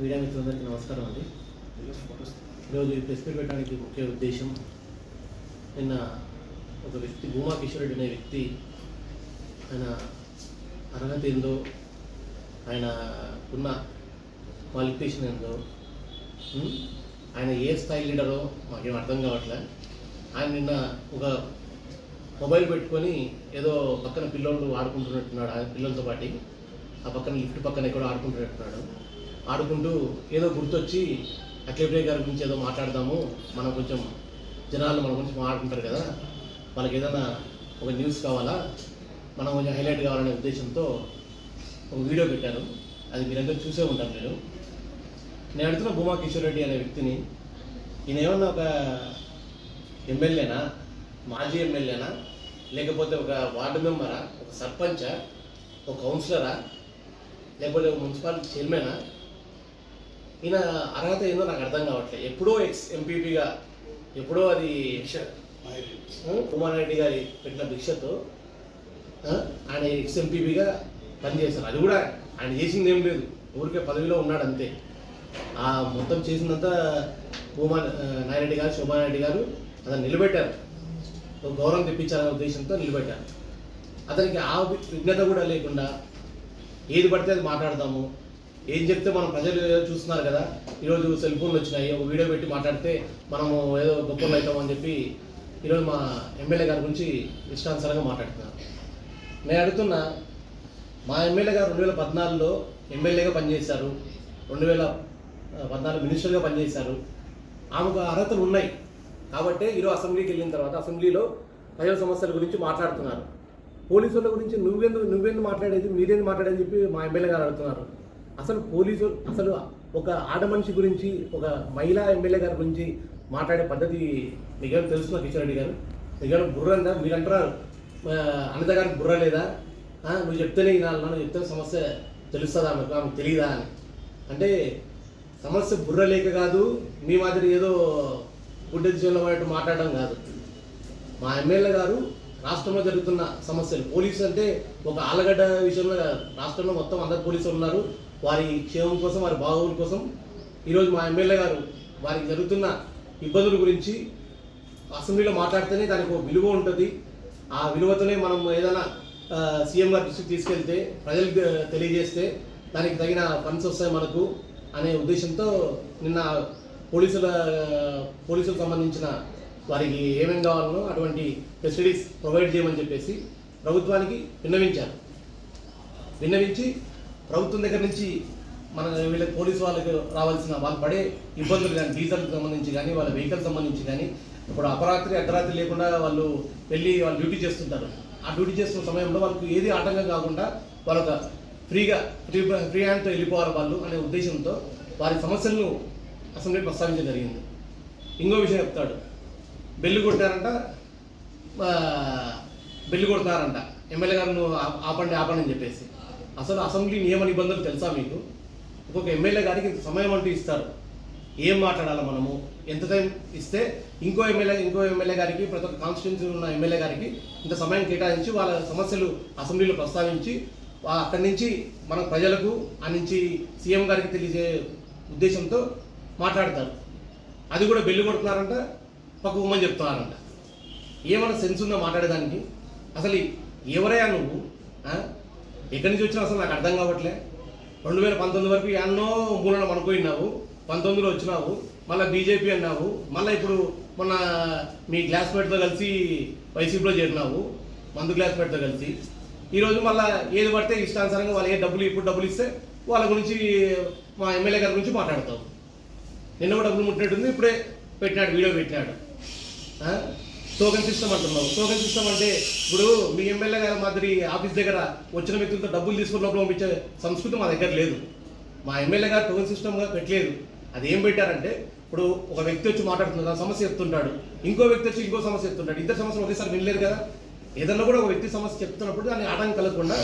Media మిత్రులందరికీ నమస్కారం అండి. ఈరోజు ఈ ప్రెస్ మీట్ పెట్టడానికి ముఖ్య ఉద్దేశం నిన్న ఒక వ్యక్తి భూమా కిషోరెడ్డి అనే వ్యక్తి ఆయన అర్హత ఏందో ఆయన ఉన్న క్వాలిఫికేషన్ ఏందో ఆయన ఏ స్థాయి లీడరో మాకేం అర్థం కావట్లే. ఆయన నిన్న ఒక మొబైల్ పెట్టుకొని ఏదో పక్కన పిల్లలు ఆడుకుంటున్నట్టున్నాడు ఆ పిల్లలతో పాటు. ఆ పక్కన లిఫ్ట్ పక్కన ఎక్కడో ఆడుకుంటున్నట్టున్నాడు. ఆడుకుంటూ ఏదో గుర్తొచ్చి అఖిలప్రియ గారి గురించి ఏదో మాట్లాడదాము. మనం కొంచెం జనాలు మన గురించి మాట్లాడుకుంటారు కదా. వాళ్ళకి ఏదైనా ఒక న్యూస్ కావాలా? మనం కొంచెం హైలైట్ కావాలనే ఉద్దేశంతో ఒక వీడియో పెట్టాను. అది మీరందరూ చూసే ఉంటారు నేను నేను అడుగుతున్న భూమా కిషోర్ రెడ్డి అనే వ్యక్తిని ఈయన ఏమన్నా ఒక ఎమ్మెల్యేనా? మాజీ ఎమ్మెల్యేనా? లేకపోతే ఒక వార్డు మెంబరా? ఒక సర్పంచా? ఒక కౌన్సిలరా? లేకపోతే ఒక మున్సిపాలిటీ చైర్మనా? ఈయన అర్హత ఏందో నాకు అర్థం కావట్లేదు. ఎప్పుడో ఎక్స్ ఎంపీపీగా ఎప్పుడో అది కుమార్ రెడ్డి గారి పెట్టిన భిక్షతో ఆయన ఎక్స్ ఎంపీపీగా పనిచేశారు. అది కూడా ఆయన చేసింది ఏం లేదు. ఊరికే పదవిలో ఉన్నాడు అంతే. ఆ మొత్తం చేసిందంతా భూమా ఆ, నాయరెడ్డి గారు శోభానారెడ్డి గారు అతను నిలబెట్టారు. గౌరవం తెప్పించాలనే ఉద్దేశంతో నిలబెట్టారు. అతనికి ఆ విజ్ఞత కూడా లేకుండా ఏది పడితే అది మాట్లాడదాము. ఏం చెప్తే మనం ప్రజలు ఏదో చూస్తున్నారు కదా? ఈరోజు సెల్ ఫోన్లు వచ్చినాయి ఒక వీడియో పెట్టి మాట్లాడితే మనము ఏదో గొప్పలు అవుతామని చెప్పి ఈరోజు మా ఎమ్మెల్యే గారి గురించి ఇష్టానుసారంగా మాట్లాడుతున్నారు నేను అడుగుతున్నా మా ఎమ్మెల్యే గారు రెండు వేల పద్నాలుగులో ఎమ్మెల్యేగా పనిచేశారు రెండు వేల పద్నాలుగు మినిస్టర్గా పనిచేశారు. ఆమెకు అర్హతలు ఉన్నాయి. కాబట్టి ఈరోజు అసెంబ్లీకి వెళ్ళిన తర్వాత అసెంబ్లీలో ప్రజల సమస్యల గురించి మాట్లాడుతున్నారు. పోలీసుల గురించి నువ్వెందుకు నువ్వెందుకు మాట్లాడేది మీరేందుకు మాట్లాడేది చెప్పి మా ఎమ్మెల్యే గారు అడుగుతున్నారు. అసలు పోలీసు అసలు ఒక ఆడ మనిషి గురించి ఒక మహిళా ఎమ్మెల్యే గారి గురించి మాట్లాడే పద్ధతి మీకేం తెలుసు కిషన్ రెడ్డి గారు? మీకేం బుర్ర ఉందా మీరు అంటారు అనిత గారికి బుర్ర లేదా? నువ్వు చెప్తేనే వినాలన్నా నువ్వు చెప్తే సమస్య తెలుస్తుందా? ఆమెకు ఆమెకు తెలియదా అని. అంటే సమస్య బుర్ర లేక కాదు మీ మాదిరి ఏదో గుడ్డ దిశలో పడేట్టు మాట్లాడడం కాదు. మా ఎమ్మెల్యే గారు రాష్ట్రంలో జరుగుతున్న సమస్యలు. పోలీసు అంటే ఒక ఆలగడ్డ విషయంలో రాష్ట్రంలో మొత్తం అందరు పోలీసులు ఉన్నారు. వారి క్షేమం కోసం వారి బాగోగుల కోసం ఈరోజు మా ఎమ్మెల్యే గారు వారికి జరుగుతున్న ఇబ్బందుల గురించి అసెంబ్లీలో మాట్లాడితేనే దానికి ఒక విలువ ఉంటుంది. ఆ విలువతోనే మనం ఏదైనా సీఎం గారి దృష్టికి తీసుకెళ్తే ప్రజలకు తెలియజేస్తే దానికి తగిన ఫండ్స్ వస్తాయి మనకు అనే ఉద్దేశంతో నిన్న పోలీసుల పోలీసులకు సంబంధించిన వారికి ఏమేమి కావాలనో అటువంటి ఫెసిలిటీస్ ప్రొవైడ్ చేయమని చెప్పేసి ప్రభుత్వానికి విన్నవించారు. విన్నవించి ప్రభుత్వం దగ్గర నుంచి మన వీళ్ళ పోలీసు వాళ్ళకి రావాల్సిన వాళ్ళు పడే ఇబ్బందులు కానీ డీజిల్కి సంబంధించి కానీ వాళ్ళ వెహికల్ సంబంధించి కానీ ఇప్పుడు అపరాత్రి అర్ధరాత్రి లేకుండా వాళ్ళు వెళ్ళి వాళ్ళు డ్యూటీ చేస్తుంటారు. ఆ డ్యూటీ చేస్తున్న సమయంలో వాళ్ళకి ఏది ఆటంకం కాకుండా వాళ్ళొక ఫ్రీగా ఫ్రీ ఫ్రీ హ్యాండ్తో వెళ్ళిపోవాలి వాళ్ళు అనే ఉద్దేశంతో వారి సమస్యలను అసెంబ్లీ ప్రస్తావించడం జరిగింది. ఇంకో విషయం చెప్తాడు. బెల్లు కొట్టారంట ఆ, బెల్లు కొడతారంట ఎమ్మెల్యే గారు ఆ- ఆపండి ఆపండి అని చెప్పేసి. అసలు అసెంబ్లీ నియమ నిబంధనలు తెలుసా మీకు? ఒక్కొక్క ఎమ్మెల్యే గారికి ఇంత సమయం అంటూ ఇస్తారు. ఏం మాట్లాడాలి మనము? ఎంత టైం ఇస్తే ఇంకో ఎమ్మెల్యే ఇంకో ఎమ్మెల్యే గారికి ప్రతి ఒక్క కాన్స్టిట్యున్సీ ఉన్న ఎమ్మెల్యే గారికి ఇంత సమయం కేటాయించి వాళ్ళ సమస్యలు అసెంబ్లీలో ప్రస్తావించి అక్కడి నుంచి మన ప్రజలకు ఆ నుంచి సీఎం గారికి తెలియజే ఉద్దేశంతో మాట్లాడతారు. అది కూడా బెల్లు కొడుతున్నారంట పక్క ఉమ్మని చెప్తున్నారంట. ఏమైనా సెన్స్ ఉందో మాట్లాడేదానికి? అసలు ఎవరయ్యా నువ్వు? ఎక్కడి నుంచి వచ్చినా అసలు నాకు అర్థం కావట్లే. రెండు వేల పంతొమ్మిది వరకు ఎన్నో మూలన అనుకున్నావు పంతొమ్మిదిలో వచ్చినావు. మళ్ళీ బీజేపీ అన్నావు. మళ్ళీ ఇప్పుడు మొన్న మీ క్లాస్మేట్తో కలిసి వైసీపీలో చేరినావు. మందు క్లాస్మేట్తో కలిసి. ఈరోజు మళ్ళీ ఏది పడితే ఇష్టానుసారంగా వాళ్ళు ఏ డబ్బులు ఇప్పుడు డబ్బులు ఇస్తే వాళ్ళ గురించి మా ఎమ్మెల్యే గారి గురించి మాట్లాడతావు. నిన్న కూడా డబ్బులు ముట్టినట్టుంది ఇప్పుడే పెట్టినాడు వీడియో పెట్టినాడు. టోకెన్ సిస్టమ్ అంటున్నావు. టోకెన్ సిస్టమ్ అంటే ఇప్పుడు మీ ఎమ్మెల్యే గారి మాదిరి ఆఫీస్ దగ్గర వచ్చిన వ్యక్తులతో డబ్బులు తీసుకుని లోపల పంపించే సంస్కృతి మా దగ్గర లేదు. మా ఎమ్మెల్యే గారు టోకెన్ సిస్టమ్గా పెట్టలేదు. అది ఏం పెట్టారంటే ఇప్పుడు ఒక వ్యక్తి వచ్చి మాట్లాడుతున్నాడు ఆ సమస్య చెప్తుంటాడు. ఇంకో వ్యక్తి వచ్చి ఇంకో సమస్య చెప్తుంటాడు. ఇద్దరు సమస్యలు ఒకేసారి వినలేరు కదా. ఏదన్నా కూడా ఒక వ్యక్తి సమస్య చెప్తున్నప్పుడు దాన్ని ఆటంకం కలగకుండా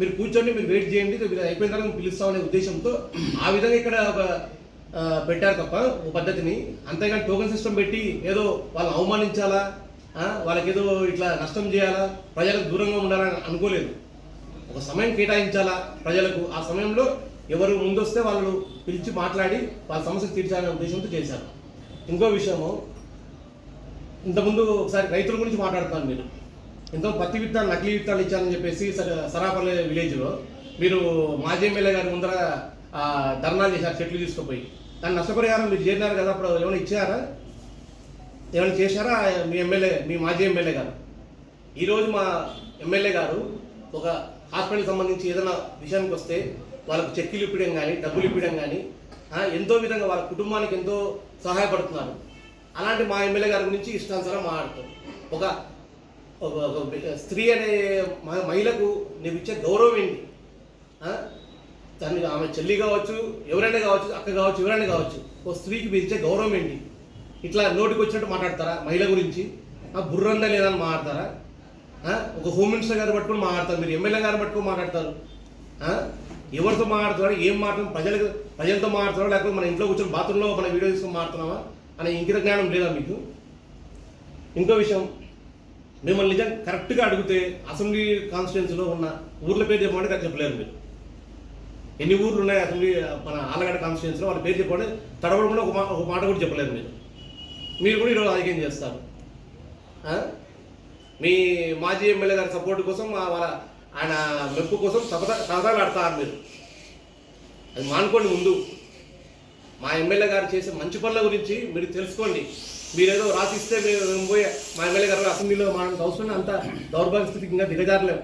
మీరు కూర్చొని మీరు వెయిట్ చేయండి అయిపోయిన తర్వాత పిలుస్తామనే ఉద్దేశంతో ఆ విధంగా ఇక్కడ ఒక పెట్టారు తప్ప ఓ పద్ధతిని. అంతేగాని టోకెన్ సిస్టమ్ పెట్టి ఏదో వాళ్ళని అవమానించాలా? వాళ్ళకి ఏదో ఇట్లా నష్టం చేయాలా? ప్రజలకు దూరంగా ఉండాలని అనుకోలేదు. ఒక సమయం కేటాయించాలా ప్రజలకు? ఆ సమయంలో ఎవరు ముందొస్తే వాళ్ళు పిలిచి మాట్లాడి వాళ్ళ సమస్యలు తీర్చాలనే ఉద్దేశంతో చేశారు. ఇంకో విషయము ఇంతకుముందు ఒకసారి రైతుల గురించి మాట్లాడుతున్నాను మీరు ఎంతో పత్తి విత్తనాలు నకిలీ విత్తనాలు ఇచ్చారని చెప్పేసి సరాపల్లె విలేజ్లో మీరు మాజీ ఎమ్మెల్యే గారి ముందర ధర్నాలు చేశారు చెట్లు తీసుకుపోయి. దాని నష్టపరిహారం మీరు చేరినారు కదా అప్పుడు ఏమైనా ఇచ్చారా? ఏమైనా చేశారా? మీ ఎమ్మెల్యే మీ మాజీ ఎమ్మెల్యే గారు? ఈరోజు మా ఎమ్మెల్యే గారు ఒక హాస్పిటల్కి సంబంధించి ఏదైనా విషయానికి వస్తే వాళ్ళకు చెక్కులు ఇప్పడం కానీ డబ్బులు ఇప్పడం కానీ ఎంతో విధంగా వాళ్ళ కుటుంబానికి ఎంతో సహాయపడుతున్నారు. అలాంటి మా ఎమ్మెల్యే గారి గురించి ఇష్టానుసారం మాట్లాడుతాం. ఒక ఒక ఒక స్త్రీ అనే మహిళకు నీవు ఇచ్చే గౌరవం ఏంటి? ఆ? దాన్ని ఆమె చెల్లి కావచ్చు ఎవరైనా కావచ్చు అక్క కావచ్చు ఎవరైనా కావచ్చు ఓ స్త్రీకి మీరు ఇచ్చే గౌరవం ఏంటి? ఇట్లా నోటికి వచ్చినట్టు మాట్లాడతారా? మహిళ గురించి? ఆ, బుర్రందా లేదని మాట్లాడతారా? ఒక హోమ్ మినిస్టర్ గారు పట్టుకుని మాట్లాడతారు మీరు ఎమ్మెల్యే గారు పట్టుకుని మాట్లాడతారు. ఎవరితో మాట్లాడుతున్నారు ఏం మాట్లాడు ప్రజలకు ప్రజలతో మాట్లాడుతున్నారా లేకపోతే మన ఇంట్లో కూర్చొని బాత్రూంలో మన వీడియో తీసుకొని మాట్లాడుతున్నావా? అనే ఇంకిత జ్ఞానం లేదా మీకు? ఇంకో విషయం మిమ్మల్ని నిజం కరెక్ట్గా అడిగితే అసెంబ్లీ కాన్స్టిట్యున్సీలో ఉన్న ఊర్ల పేరు చెప్పమంటే కరెక్ట్ చెప్పలేరు మీరు. ఎన్ని ఊర్లు ఉన్నాయి అసెంబ్లీ మన ఆలగడ్డ కాన్స్టిట్యున్సీలో వాళ్ళ పేరు చెప్పండి తడవకుండా ఒక ఒక మాట కూడా చెప్పలేరు మీరు. మీరు కూడా ఈరోజు రాజకీయం చేస్తారు. మీ మాజీ ఎమ్మెల్యే గారి సపోర్ట్ కోసం వాళ్ళ ఆయన మెప్పు కోసం సపద సపదాలు ఆడతారు మీరు. అది మానుకోండి ముందు. మా ఎమ్మెల్యే గారు చేసే మంచి పనుల గురించి మీరు తెలుసుకోండి. మీరేదో రాసిస్తే మీరు మేము పోయి మా ఎమ్మెల్యే గారు అసెంబ్లీలో మనకు అవసరం అంత దౌర్భాగ్య స్థితికి ఇంకా దిగజారలేము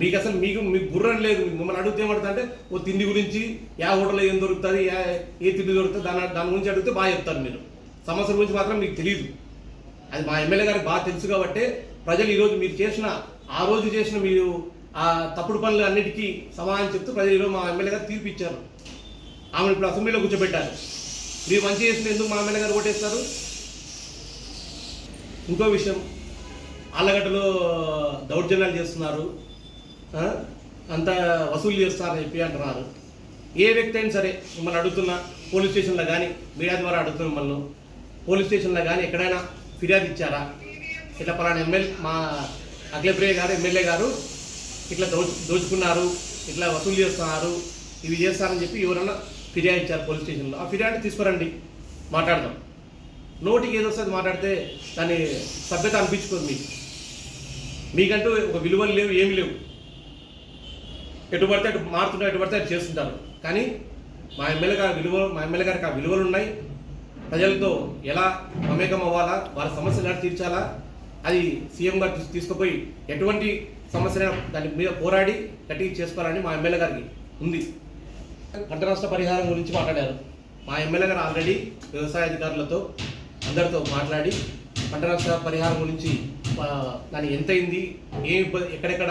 మీకు అసలు మీకు మీకు బుర్రం లేదు. మిమ్మల్ని అడిగితే ఏమంటుందంటే ఓ తిండి గురించి యా హోటల్లో ఏం దొరుకుతుంది యా ఏ తిండి దొరుకుతుంది దాని దాని గురించి అడిగితే బాగా చెప్తారు మీరు. సమస్యల గురించి మాత్రం మీకు తెలియదు అది మా ఎమ్మెల్యే గారికి బాగా తెలుసు కాబట్టి ప్రజలు ఈరోజు మీరు చేసిన ఆ రోజు చేసిన మీరు ఆ తప్పుడు పనులు అన్నిటికీ సమాధానం చెప్తూ ప్రజలు ఈరోజు మా ఎమ్మెల్యే గారు తీర్పు ఇచ్చారు. ఆమెను ఇప్పుడు అసెంబ్లీలో కూర్చోబెట్టారు. మీరు మంచి చేసిన ఎందుకు మా ఎమ్మెల్యే గారు ఓటేస్తారు? ఇంకో విషయం ఆళ్ళగడ్డలో దౌర్జన్యాలు చేస్తున్నారు. అంత వసూలు చేస్తారని చెప్పి అంటున్నారు. ఏ వ్యక్తి అయినా సరే మిమ్మల్ని అడుగుతున్నా పోలీస్ స్టేషన్లో కానీ మీడియా ద్వారా అడుగుతున్నా మిమ్మల్ని. పోలీస్ స్టేషన్లో కానీ ఎక్కడైనా ఫిర్యాదు ఇచ్చారా? ఇట్లా పలానా ఎమ్మెల్యే మా అఖిలప్రియ గారు ఎమ్మెల్యే గారు ఇట్లా దోచు దోచుకున్నారు ఇట్లా వసూలు చేస్తున్నారు ఇవి చేస్తారని చెప్పి ఎవరైనా ఫిర్యాదు ఇచ్చారు పోలీస్ స్టేషన్లో. ఆ ఫిర్యాదు తీసుకురండి మాట్లాడదాం. నోటికి ఏదో వస్తుంది మాట్లాడితే దాని సభ్యత అనిపించుకోదు మీకు. మీకంటూ ఒక విలువలు లేవు ఏమి లేవు. ఎటు పడితే అటు మారుతుంటారు ఎటు పడితే అటు చేస్తుంటారు. కానీ మా ఎమ్మెల్యే గారి విలువ మా ఎమ్మెల్యే గారికి ఆ విలువలు ఉన్నాయి. ప్రజలతో ఎలా మమేకం అవ్వాలా? వారి సమస్యలు ఎలా తీర్చాలా? అది సీఎం గారు తీసుకుపోయి ఎటువంటి సమస్యలైనా దాని మీద పోరాడి గట్టి చేసుకోవాలని మా ఎమ్మెల్యే గారికి ఉంది. పంట నష్ట పరిహారం గురించి మాట్లాడారు. మా ఎమ్మెల్యే గారు ఆల్రెడీ వ్యవసాయ అధికారులతో అందరితో మాట్లాడి పంట నష్ట పరిహారం గురించి దాని ఎంత అయింది ఏ ఇబ్బంది ఎక్కడెక్కడ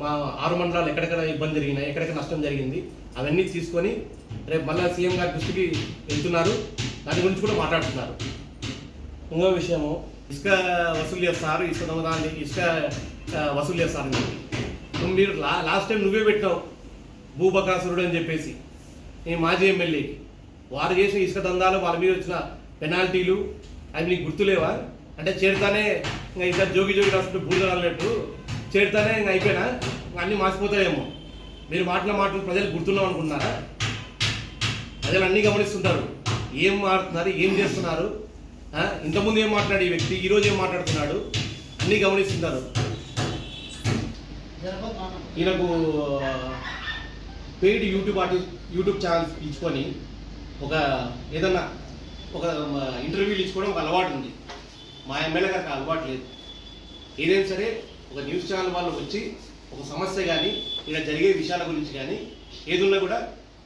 మా ఆరు మండలాలు ఎక్కడెక్కడ ఇబ్బంది జరిగినాయి ఎక్కడెక్కడ నష్టం జరిగింది అవన్నీ తీసుకొని రేపు మళ్ళీ సీఎం గారి దృష్టికి వెళ్తున్నారు. దాని గురించి కూడా మాట్లాడుతున్నారు. ఇంకో విషయము ఇసుక వసూలు చేస్తారు ఇసుక దొంగదాన్ని ఇసుక వసూలు చేస్తారు నువ్వు మీరు లా లాస్ట్ టైం నువ్వే పెట్టావు భూబకాసురుడు అని చెప్పేసి. ఈ మాజీ ఎమ్మెల్యేకి వారు చేసిన ఇసుక దందాలు వాళ్ళ మీద వచ్చిన పెనాల్టీలు అవి నీకు గుర్తులేవా? అంటే చేరుతానే ఇంకా ఇద్దరు జోగి జోగి రాసుకుంటూ బూడిద చేరుతానే ఇంకా అయిపోయినా ఇంకా అన్నీ మాసిపోతాయేమో. మీరు మాటిన మాటలు ప్రజలు గుర్తున్నాం అనుకున్నారా ప్రజలు అన్నీ గమనిస్తుంటారు. ఏం మాట్లాడుతున్నారు? ఏం చేస్తున్నారు? ఇంతకుముందు ఏం మాట్లాడే ఈ వ్యక్తి ఈరోజు ఏం మాట్లాడుతున్నాడు? అన్నీ గమనిస్తుంటారు. ఈయనకు paid YouTube artist YouTube channels పిలుచుకొని ఒక ఏదన్నా ఒక ఇంటర్వ్యూలు ఇచ్చుకోవడం ఒక అలవాటు ఉంది. మా ఎమ్మెల్యే గారికి అలవాటు లేదు. ఏదైనా సరే ఒక న్యూస్ ఛానల్ వాళ్ళు వచ్చి ఒక సమస్య కానీ ఇలా జరిగే విషయాల గురించి కానీ ఏదున్నా కూడా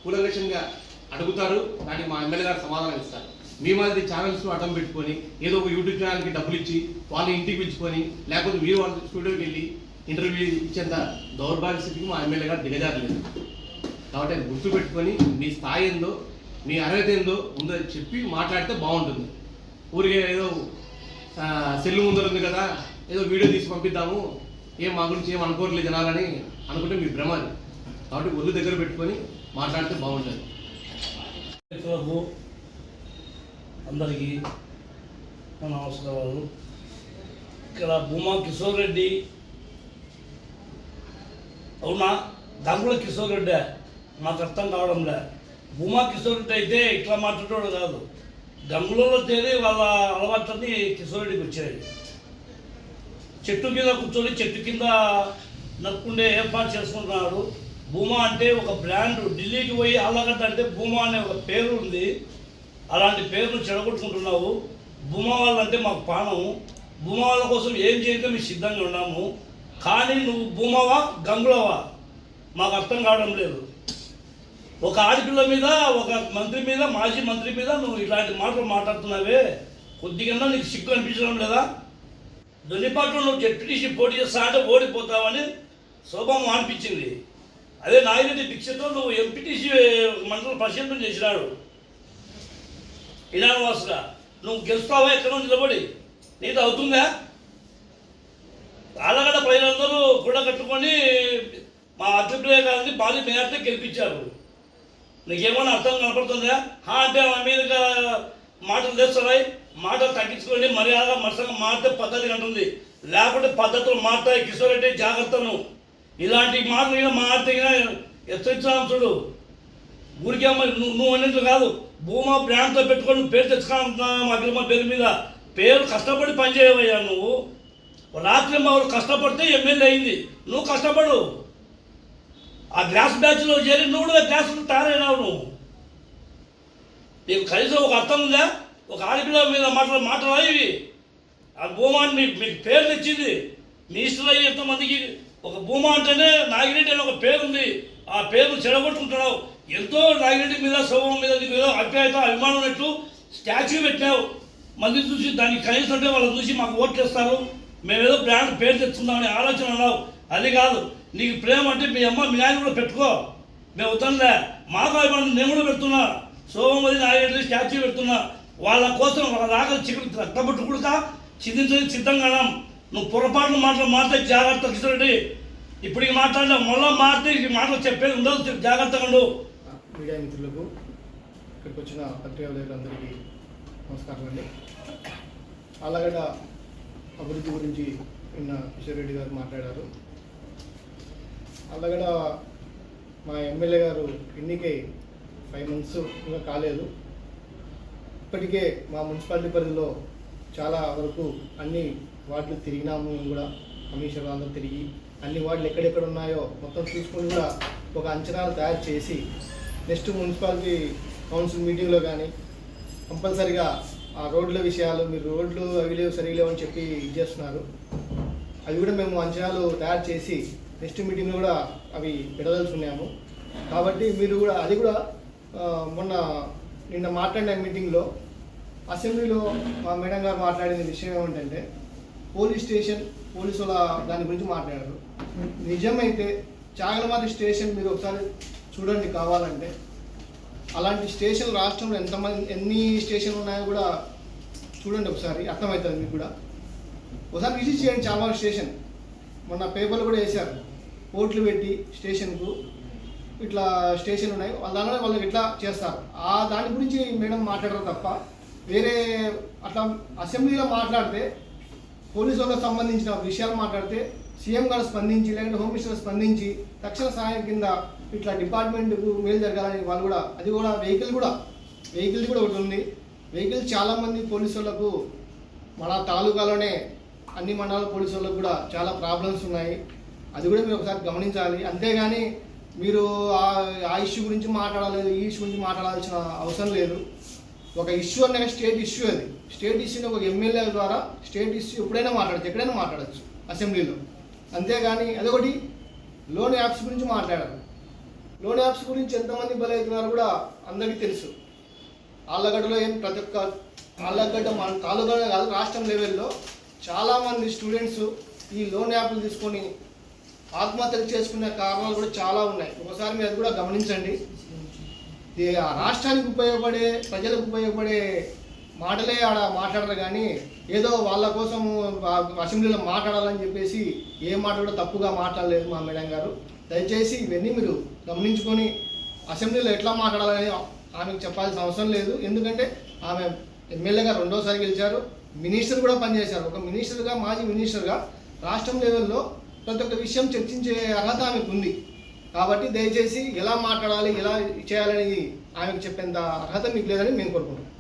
కూలంకషంగా అడుగుతారు దానికి మా ఎమ్మెల్యే గారు సమాధానం ఇస్తారు. మీ మాదిరి ఛానల్స్ అడ్డం పెట్టుకొని ఏదో ఒక యూట్యూబ్ ఛానల్కి డబ్బులు ఇచ్చి వాళ్ళ ఇంటికి పిలుచుకొని లేకపోతే మీరు వాళ్ళ స్టూడియోకి వెళ్ళి ఇంటర్వ్యూ ఇచ్చేంత దౌర్భాగ్య స్థితికి మా ఎమ్మెల్యే గారు దిగజారలేదు. కాబట్టి అది గుర్తు పెట్టుకొని మీ స్థాయి ఏందో మీ అర్హత ఏందో ఉందో చెప్పి మాట్లాడితే బాగుంటుంది. ఊరికే ఏదో సెల్ ముందర ఉంది కదా ఏదో వీడియో తీసి పంపిద్దాము ఏం మా గురించి ఏం అనుకోవట్లేదు జనాలని అనుకుంటే మీ భ్రమ అది కాబట్టి ఒళ్ళు దగ్గర పెట్టుకొని మాట్లాడితే బాగుంటుంది. అందరికీ నా నమస్కారాలు. ఇక్కడ భూమా కిషోర్ రెడ్డి. అవునా? దాంట్లో కిషోర్ రెడ్డి. నాకు అర్థం కావడం లే భూమా కిషోర్ రెడ్డి అయితే ఇట్లా మాట్లాడేవాడు కాదు. గంగులలో చేరి వాళ్ళ అలవాట్లన్నీ కిషోర్ రెడ్డికి వచ్చాయి. చెట్టు కింద కూర్చొని చెట్టు కింద నక్కుండే ఏర్పాటు చేసుకుంటున్నాడు భూమా అంటే ఒక బ్రాండ్ ఢిల్లీకి పోయి అల్లగడ్డ అంటే భూమా అనే ఒక పేరు ఉంది. అలాంటి పేరును చెడగొట్టుకుంటున్నావు. భూమా వాళ్ళంటే మాకు పానం భూమా వాళ్ళ కోసం ఏం చేయక మేము సిద్ధంగా ఉన్నాము. కానీ నువ్వు భూమావా గంగులవా? మాకు అర్థం కావడం లేదు. ఒక ఆడపిల్ల మీద ఒక మంత్రి మీద మాజీ మంత్రి మీద నువ్వు ఇలాంటి మాటలు మాట్లాడుతున్నావే. కొద్దిగా నీకు సిగ్గు అనిపించడం లేదా? దొన్నిపాట్లో నువ్వు జెడ్పీటీసీ పోటీ చేస్తా అంటే ఓడిపోతావని శోభం అనిపించింది. అదే నాగిరెడ్డి దీక్షతో నువ్వు ఎంపీటీసీ మండల పరిశీలన చేసినాడు. ఇనానవాసుగా నువ్వు గెలుస్తావా? ఎక్కడ నిలబడి? నీతో అవుతుందా? ఆలగడ్డ ప్రజలందరూ గుడ కట్టుకొని మా అధ్యక్షుడే గారిని భారీ మేయర్తో గెలిపించారు. నీకేమైనా అర్థం కనపడుతుందా? హా అంటే మా మీద మాటలు తెస్తున్నాయి మాటలు తగ్గించుకోండి మర్యాద మరసంగా మారితే పద్ధతి అంటుంది. లేకపోతే పద్ధతులు మారుతాయి. కిషోర్ రెడ్డి జాగ్రత్తను ఇలాంటి మాటలు అయినా మారితే చూడు ఊరికే నువ్వు నువ్వు అన్నట్లు కాదు భూమా బ్రాండ్తో పెట్టుకొని పేరు తెచ్చుకుంటున్నావు అఖిలమ్మ పేరు మీద. పేరు కష్టపడి పనిచేయవయ్యా నువ్వు. రాత్రి మా కష్టపడితే ఎమ్మెల్యే అయింది. నువ్వు కష్టపడు. ఆ గ్లాస్ బ్యాచ్లో చేరి నువ్వు కూడా గ్లాస్ తయారైనావు నువ్వు. నీకు కనీసం ఒక అర్థం ఉందా? ఒక ఆడపిల్ల మీద మాటలు మాటలు ఇవి ఆ భూమా అని మీకు మీకు పేరు తెచ్చింది. మీ ఇష్టం అయ్యి ఎంతమందికి ఒక భూమా అంటేనే నాగిరెడ్డి అని ఒక పేరు ఉంది. ఆ పేరు చెడగొట్టుకుంటున్నావు. ఎంతో నాగిరెడ్డి మీద శోభం మీద నీకు ఏదో అభ్యాయత అభిమానం ఉన్నట్టు స్టాచ్యూ పెట్టావు మంది చూసి దానికి కనీసం అంటే వాళ్ళని చూసి మాకు ఓట్లు ఇస్తారు మేమేదో బ్రాండ్ పేరు తెచ్చుకుందామని ఆలోచన అన్నావు. అది కాదు. నీకు ప్రేమ అంటే మీ అమ్మ మీ నాయన కూడా పెట్టుకో. మేము వద్దంలే మాకు అభిమానం నేను కూడా పెడుతున్నా. సోమవతి నాయుడు స్టాచ్యూ పెడుతున్నా. వాళ్ళ కోసం వాళ్ళ రాగలు చికెన్ రక్తపట్టు కూడా చిందించడానికి సిద్ధంగా ఉన్నాం. నువ్వు పొరపాటున మాటలు మాట్లాడి జాగ్రత్త కిషోరెడ్డి ఇప్పటికి మాట్లాడినా మళ్ళీ మాట్లాడి ఈ మాటలు చెప్పేది ఉండదు జాగ్రత్తగా ఉండు. మీడియా మిత్రులకు ఇక్కడికి వచ్చిన పత్రికా విలేకరులందరికీ నమస్కారం అండి. అలాగడ అభివృద్ధి గురించి నిన్న కిషోర్ రెడ్డి గారు మాట్లాడారు. అలాగడ మా ఎమ్మెల్యే గారు ఎన్నికై ఫైవ్ మంత్స్ ఇంకా కాలేదు. ఇప్పటికే మా మున్సిపాలిటీ పరిధిలో చాలా వరకు అన్ని వార్డులు తిరిగినాము. మేము కూడా కమిషనర్ అందరూ తిరిగి అన్ని వార్డులు ఎక్కడెక్కడ ఉన్నాయో మొత్తం చూసుకొని కూడా ఒక అంచనాలు తయారు చేసి నెక్స్ట్ మున్సిపాలిటీ కౌన్సిల్ మీటింగ్లో కానీ కంపల్సరిగా ఆ రోడ్ల విషయాలు మీరు రోడ్లు అవి లేవు సరిగా లేవు అని చెప్పి ఇది చేస్తున్నారు. అవి కూడా మేము అంచనాలు తయారు చేసి నెక్స్ట్ మీటింగ్లో కూడా అవి పెడదలుచుకున్నాము. కాబట్టి మీరు కూడా అది కూడా మొన్న నిన్న మాట్లాడిన మీటింగ్లో అసెంబ్లీలో మా మేడం గారు మాట్లాడిన విషయం ఏమిటంటే పోలీస్ స్టేషన్ పోలీసుల దాని గురించి మాట్లాడారు. నిజమైతే చాగలమాది స్టేషన్ మీరు ఒకసారి చూడండి కావాలంటే. అలాంటి స్టేషన్ రాష్ట్రంలో ఎంతమంది ఎన్ని స్టేషన్లు ఉన్నాయో కూడా చూడండి ఒకసారి అర్థమవుతుంది మీకు కూడా. ఒకసారి విజిట్ చేయండి చాలా స్టేషన్. మొన్న పేపర్లు కూడా వేశారు. ఓట్లు పెట్టి స్టేషన్కు ఇట్లా స్టేషన్ ఉన్నాయి. వాళ్ళ వాళ్ళకి ఇట్లా చేస్తారు? ఆ దాని గురించి మేడం మాట్లాడరు తప్ప. వేరే అట్లా అసెంబ్లీలో మాట్లాడితే పోలీసు వాళ్ళకి సంబంధించిన విషయాలు మాట్లాడితే సీఎం గారు స్పందించి లేదంటే హోమ్ మినిస్టర్ స్పందించి తక్షణ సహాయం కింద ఇట్లా డిపార్ట్మెంట్కు మేలు జరగాలని వాళ్ళు కూడా అది కూడా వెహికల్ కూడా వెహికల్ కూడా ఒకటి ఉంది. వెహికల్ చాలామంది పోలీసు వాళ్ళకు మన తాలూకాలోనే అన్ని మండలాల పోలీసు వాళ్ళకు కూడా చాలా ప్రాబ్లమ్స్ ఉన్నాయి. అది కూడా మీరు ఒకసారి గమనించాలి. అంతేగాని మీరు ఆ- ఆ ఇష్యూ గురించి మాట్లాడలేదు ఈ ఇష్యూ గురించి మాట్లాడాల్సిన అవసరం లేదు. ఒక ఇష్యూ అనే స్టేట్ ఇష్యూ అది. స్టేట్ ఇష్యూని ఒక ఎమ్మెల్యే ద్వారా స్టేట్ ఇష్యూ ఎప్పుడైనా మాట్లాడచ్చు ఎక్కడైనా మాట్లాడచ్చు అసెంబ్లీలో. అంతేగాని అదొకటి లోన్ యాప్స్ గురించి మాట్లాడారు. లోన్ యాప్స్ గురించి ఎంతమంది బలవుతున్నారో కూడా అందరికీ తెలుసు. ఆళ్ళగడ్డలో ఏం ప్రతి ఒక్క ఆళ్ళగడ్డ మన తాలూకానే కాదు రాష్ట్రం లెవెల్లో చాలామంది స్టూడెంట్స్ ఈ లోన్ యాప్లు తీసుకొని ఆత్మహత్యలు చేసుకునే కారణాలు కూడా చాలా ఉన్నాయి. ఒకసారి మీరు అది కూడా గమనించండి. ఆ రాష్ట్రానికి ఉపయోగపడే ప్రజలకు ఉపయోగపడే మాటలే ఆడ మాట్లాడరు కానీ ఏదో వాళ్ళ కోసం అసెంబ్లీలో మాట్లాడాలని చెప్పేసి ఏ మాట కూడా తప్పుగా మాట్లాడలేదు మా మేడం గారు. దయచేసి ఇవన్నీ మీరు గమనించుకొని అసెంబ్లీలో ఎట్లా మాట్లాడాలని ఆమెకు చెప్పాల్సిన అవసరం లేదు. ఎందుకంటే ఆమె ఎమ్మెల్యేగా రెండోసారి గెలిచారు. మినిస్టర్ కూడా పనిచేశారు. ఒక మినిస్టర్గా మాజీ మినిస్టర్గా రాష్ట్రం లెవెల్లో ప్రతి ఒక్క విషయం చర్చించే అర్హత ఆమెకు ఉంది. కాబట్టి దయచేసి ఎలా మాట్లాడాలి ఎలా చేయాలని ఆమెకు చెప్పేంత అర్హత మీకు లేదని మేము కోరుకుంటున్నాం.